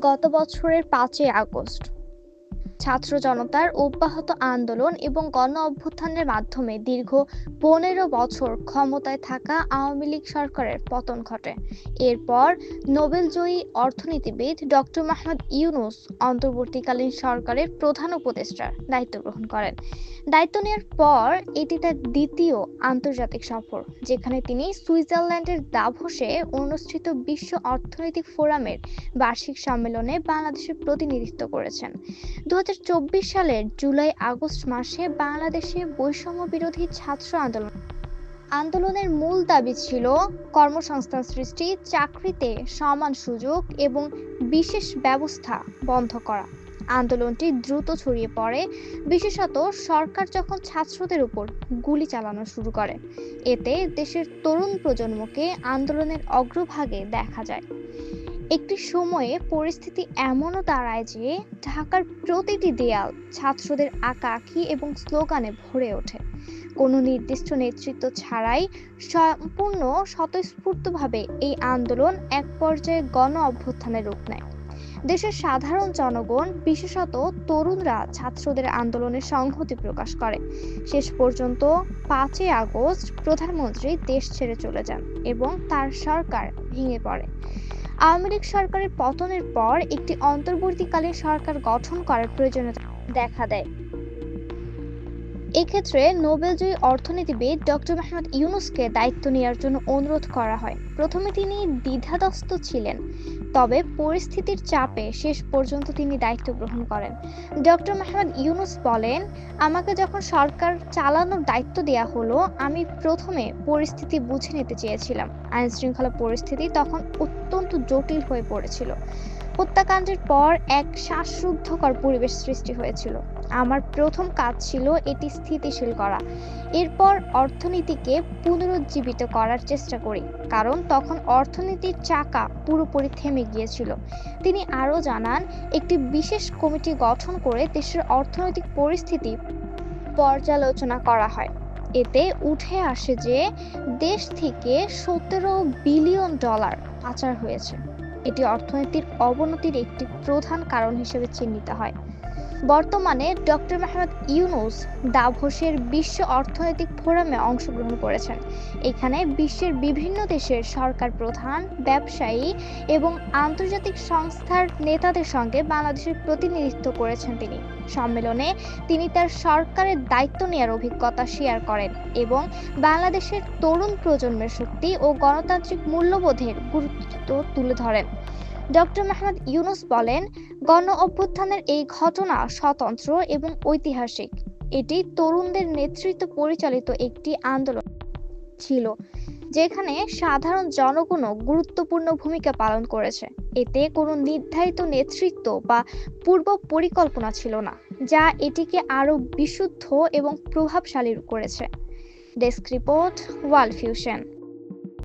গত বছরের পাঁচই আগস্ট। ছাত্র জনতার অব্যাহত আন্দোলন এবং গণ অভ্যুত্থানের মাধ্যমে দীর্ঘ পনেরো বছর ক্ষমতায় থাকা আওয়ামী লীগ সরকারের পতন ঘটে। এরপর নোবেলজয়ী অর্থনীতিবিদ ডক্টর মাহমুদ ইউনুস অন্তর্বর্তীকালীন সরকারের প্রধান উপদেষ্টার দায়িত্ব গ্রহণ করেন। দায়িত্ব নেওয়ার পর এটি তার দ্বিতীয় আন্তর্জাতিক সফর, যেখানে তিনি সুইজারল্যান্ডের দাভোসে অনুষ্ঠিত বিশ্ব অর্থনৈতিক ফোরামের বার্ষিক সম্মেলনে বাংলাদেশের প্রতিনিধিত্ব করেছেন। দু সালের জুলাই, আগস্ট মাসে বাংলাদেশে বৈষম্য বিরোধী ছাত্র আন্দোলন। আন্দোলনের মূল দাবি ছিল কর্মসংস্থান সৃষ্টি, চাকরিতে সমান সুযোগ এবং বিশেষ ব্যবস্থা বন্ধ করা। আন্দোলনটি দ্রুত ছড়িয়ে পড়ে, বিশেষত সরকার যখন ছাত্রদের উপর গুলি চালানো শুরু করে। এতে দেশের তরুণ প্রজন্মকে আন্দোলনের অগ্রভাগে দেখা যায়। একটি সময়ে পরিস্থিতি এমনও দাঁড়ায় যে ঢাকার প্রতিটি দেয়াল ছাত্রদের আঁকাআঁকি এবং স্লোগানে ভরে ওঠে। কোনো নির্দিষ্ট নেতৃত্ব ছাড়াই সম্পূর্ণ স্বতঃস্ফূর্তভাবে এই আন্দোলন এক পর্যায়ে গণ অভ্যুত্থানের রূপ নেয়। দেশের সাধারণ জনগণ, বিশেষত তরুণরা, ছাত্রদের আন্দোলনের সংহতি প্রকাশ করে। শেষ পর্যন্ত পাঁচই আগস্ট প্রধানমন্ত্রী দেশ ছেড়ে চলে যান এবং তার সরকার ভেঙে পড়ে। আওয়ামী লীগ সরকারের পতনের পর একটি অন্তর্বর্তীকালীন সরকার গঠন করার প্রয়োজনীয়তা দেখা দেয়। এক্ষেত্রে নোবেলজয়ী অর্থনীতিবিদ ডক্টর মাহমুদ ইউনুসকে দায়িত্ব নেওয়ার জন্য অনুরোধ করা হয়। প্রথমে তিনি দ্বিধাদস্ত ছিলেন, তবে পরিস্থিতির চাপে শেষ পর্যন্ত তিনি দায়িত্ব গ্রহণ করেন। ডক্টর মাহমুদ ইউনুস বলেন, আমাকে যখন সরকার চালানোর দায়িত্ব দেওয়া হলো, আমি প্রথমে পরিস্থিতি বুঝে নিতে চেয়েছিলাম। আইনশৃঙ্খলা পরিস্থিতি তখন অত্যন্ত জটিল হয়ে পড়েছিল। হত্যাকাণ্ডের পর এক শ্বাসরুদ্ধকর পরিবেশ সৃষ্টি হয়েছিল। আমার প্রথম কাজ ছিল এটি স্থিতিশীল করা। এরপর অর্থনীতিকে পুনরুজ্জীবিত করার চেষ্টা করি, কারণ তখন অর্থনীতির চাকা পুরোপুরি থেমে গিয়েছিল। তিনি আরও জানান, একটি বিশেষ কমিটি গঠন করে দেশের অর্থনৈতিক পরিস্থিতি পর্যালোচনা করা হয়। এতে উঠে আসে যে, দেশ থেকে সতেরো বিলিয়ন ডলার পাচার হয়েছে। এটি অর্থনীতির অবনতির একটি প্রধান কারণ হিসেবে চিহ্নিত হয়। বর্তমানে ডক্টর মাহমুদ ইউনুস দাভোসের বিশ্ব অর্থনৈতিক ফোরামে অংশগ্রহণ করেছেন। এখানে বিশ্বের বিভিন্ন দেশের সরকার প্রধান, ব্যবসায়ী এবং আন্তর্জাতিক সংস্থার নেতাদের সঙ্গে বাংলাদেশের প্রতিনিধিত্ব করেছেন তিনি। সম্মেলনে তিনি তার সরকারের দায়িত্ব নেওয়ার অভিজ্ঞতা শেয়ার করেন এবং বাংলাদেশের তরুণ প্রজন্মের শক্তি ও গণতান্ত্রিক মূল্যবোধের গুরুত্ব তুলে ধরেন। ডক্টর মাহমুদ ইউনুস বলেন, গণ অভ্যুত্থানের এই ঘটনা স্বতন্ত্র এবং ঐতিহাসিক। এটি তরুণদের নেতৃত্ব পরিচালিত একটি আন্দোলন ছিল, যেখানে সাধারণ জনগণও গুরুত্বপূর্ণ ভূমিকা পালন করেছে। এতে কোনো নির্ধারিত নেতৃত্ব বা পূর্ব পরিকল্পনা ছিল না, যা এটিকে আরও বিশুদ্ধ এবং প্রভাবশালী করেছে। Desk report, world fusion.